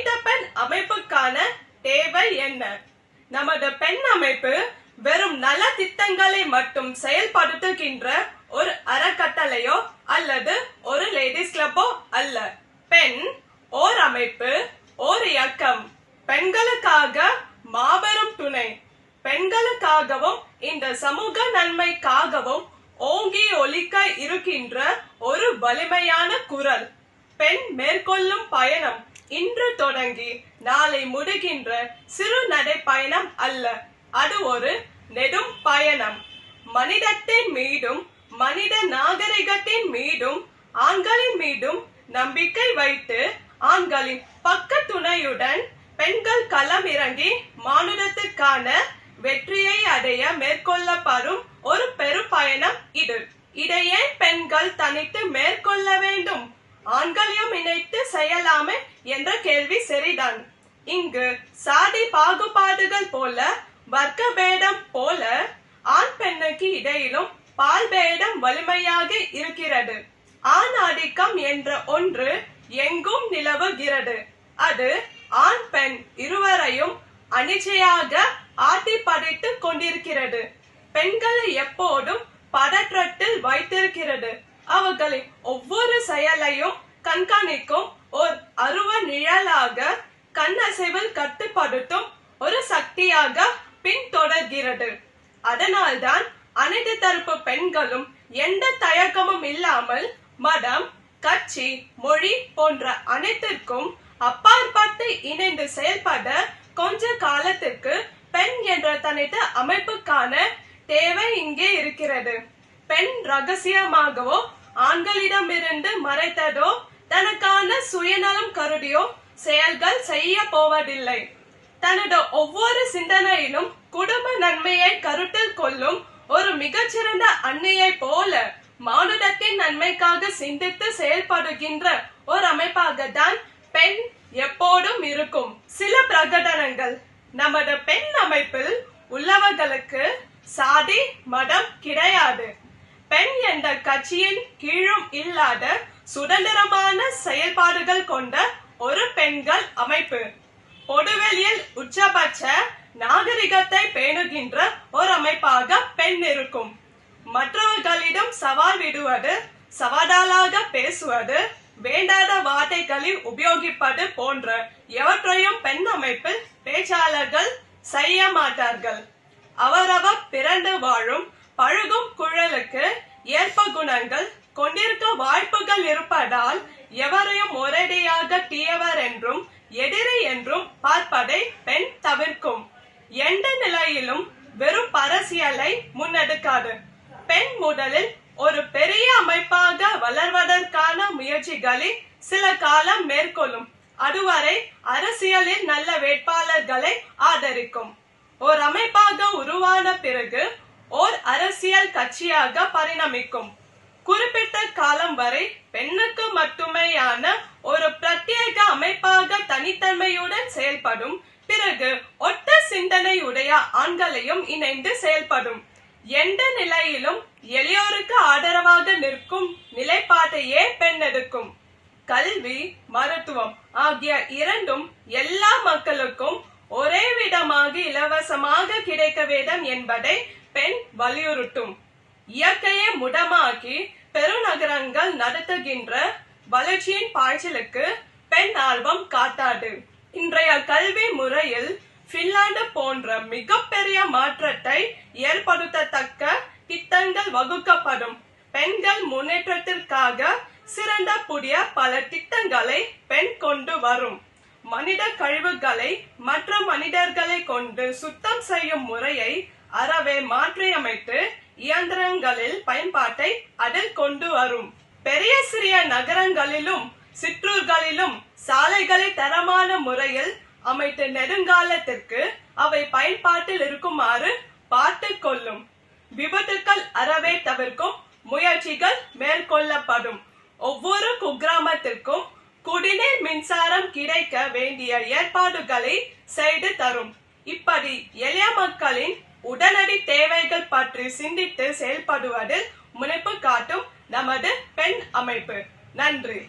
மனித பெண் அமைப்புக்கான தேவை என்ன? நமது பெண் அமைப்பு வெறும் நல திட்டங்களை மட்டும் செயல்படுத்துகின்ற ஒரு அறக்கட்டளையோ அல்லது ஒரு லேடிஸ் கிளப்போ அல்ல. பெண் ஓர் அமைப்பு ஓர் இயக்கம். பெண்களுக்காக மாபெரும் துணை. பெண்களுக்காகவும் இந்த சமூக நன்மைக்காகவும் ஓங்கி ஒலிக்க இருக்கின்ற ஒரு வலிமையான குரல். பெண் மேற்கொள்ளும் பயணம். இன்று தொடங்கி நாளை முடிகின்ற சிறு நடைப்பயணம் அல்ல. அது ஒரு நெடும் பயணம். மனிதத்தின் மீதும் மனித நாகரிகத்தின் மீதும் ஆண்களின் மீதும் நம்பிக்கை வைத்து ஆண்களின் பக்க துணையுடன் பெண்கள் களம் இறங்கி மானுடத்துக்கான வெற்றியை அடைய மேற்கொள்ளப்படும் ஒரு பெரும்பயணம் இது. இதை ஏன் பெண்கள் தனித்து மேற்கொள்ள வேண்டும். ஆண்களையும் இணைத்து செய்யலாமே என்ற கேள்வி சரிதான் இங்கு சாதி பாகுபாடுகள் போல வர்க்க பேதம் போல ஆண் பெண்ணுக்கு இடையிலும் பால் பேதம் வலிமையாக இருக்கிறது. ஆண் ஆதிக்கம் என்ற ஒன்று எங்கும் நிலவுகிறது. அது ஆண் பெண் இருவரையும் அனிச்சையாக ஆட்டி படைத்துக் கொண்டிருக்கிறது. பெண்களை எப்போதும் பதற்றத்தில் வைத்திருக்கிறது. அவர்களின் ஒவ்வொரு செயலையும் கண்காணிக்கும் ஓர் அருவ நிழலாக கண்ணசைவில் கட்டுப்படுத்தும் ஒரு சக்தியாக பின்தொடர்கிறது. அதனால்தான் அனைத்து தரப்பு பெண்களும் எந்த தயக்கமும் இல்லாமல் மதம் கட்சி மொழி போன்ற அனைத்திற்கும் அப்பாற்பட்டு இணைந்து செயல்பட கொஞ்ச காலத்திற்கு பெண் என்ற தனித்த அமைப்புக்கான தேவை இங்கே இருக்கிறது. பெண் ரகசியமாகவோ ஆண்களிடமிருந்து மறைத்ததோ தனக்கான சுயநலம் கருதியோ செயல்கள் செய்ய போவதில்லை தனது ஒவ்வொரு சிந்தனையிலும் குடும்ப நன்மையை கருத்தில் கொள்ளும் ஒரு மிகச்சிறந்த அன்னையை போல மானுடத்தின் நன்மைக்காக சிந்தித்து செயல்படுகின்ற ஒரு அமைப்பாக தான் பெண் எப்போதும் இருக்கும். சில பிரகடனங்கள் நமது பெண் அமைப்பில் உள்ளவர்களுக்கு சாதி மதம் கிடையாது. பெண் என்ற கட்சியின் கீழும் இல்லாத சுதந்திர செயல்பாடுகள் கொண்ட ஒரு பெண்கள் அமைப்பு. பொடுவெளியில் உச்சபட்ச நாகரிகத்தை பேணுகின்ற ஒரு அமைப்பாக பெண் இருக்கும். மற்றவர்களிடம் சவால் விடுவது சவாலாக பேசுவது வேண்டாத வார்த்தைகளை உபயோகிப்பது போன்ற எவற்றையும் பெண் அமைப்பில் பேச்சாளர்கள் செய்ய மாட்டார்கள். அவரவர் பிறந்து வாழும் பழகும் குழலுக்கு ஏற்ப குணங்கள் கொண்டிருக்க வாய்ப்புகள் இருப்பதால் எவரையும் ஒரேடியாக தீயவர் என்றும் எதிரி என்றும் பார்ப்பதை பெண் தவிர்க்கும். எந்த நிலையிலும் வெறும் அரசியலை முன்னெடுக்காது. பெண் முதலில் ஒரு பெரிய அமைப்பாக வளர்வதற்கான முயற்சிகளை சில காலம் மேற்கொள்ளும். அதுவரை அரசியலில் நல்ல வேட்பாளர்களை ஆதரிக்கும். ஓர் அமைப்பாக உருவான பிறகு ஓர் அரசியல் கட்சியாக பரிணமிக்கும். குறிப்பிட்ட காலம் வரை பெண்ணுக்கு மட்டுமேயான ஒரு பிரத்யேக அமைப்பாக தனித்தன்மையுடன் செயல்படும். பிறகு ஒத்த சிந்தனையுடைய ஆண்களையும் இணைந்து செயல்படும். எந்த நிலையிலும் எளியோருக்கு ஆதரவாக நிற்கும் நிலைப்பாட்டையே பெண் எடுக்கும் கல்வி மருத்துவம் ஆகிய இரண்டும் எல்லா மக்களுக்கும் ஒரே விதமாக இலவசமாக கிடைக்க வேண்டும் என்பதை பெண் வலியுறுத்தும். இயற்கையை முடமாக்கி பெருநகரங்கள் நடத்துகின்ற வளர்ச்சியின் பாய்ச்சலுக்கு பெண் ஆர்வம் காட்டாது. இன்றைய கல்வி முறையில் பின்லாந்து போன்ற மிகப்பெரிய மாற்றத்தை ஏற்படுத்தத்தக்க திட்டங்கள் வகுக்கப்படும். பெண்கள் முன்னேற்றத்திற்காக சிறந்த புதிய பல திட்டங்களை பெண் கொண்டு வரும். மனித கழிவுகளை மற்ற மனிதர்களை கொண்டு சுத்தம் செய்யும் முறையை அறவே மாற்றியமைத்து இயந்திரங்களில் பயன்பாட்டை அதில் கொண்டு வரும். பெரிய சிறிய நகரங்களிலும் சிற்றூர்களிலும் சாலைகளை தரமான முறையில் அமைத்து நெடுங்காலத்திற்கு அவை பயன்பாட்டில் இருக்குமாறு பார்த்து கொள்ளும். விபத்துக்கள் அறவே தவிர்க்கும் முயற்சிகள் மேற்கொள்ளப்படும். ஒவ்வொரு குக்கிராமத்திற்கும் குடிநீர் மின்சாரம் கிடைக்க வேண்டிய ஏற்பாடுகளை செய்து தரும். இப்படி எளிய மக்களின் உடனடி தேவைகள் பற்றி சிந்தித்து செயல்படுவதில் முனைப்பு காட்டும் நமது பெண் அமைப்பு. நன்றி.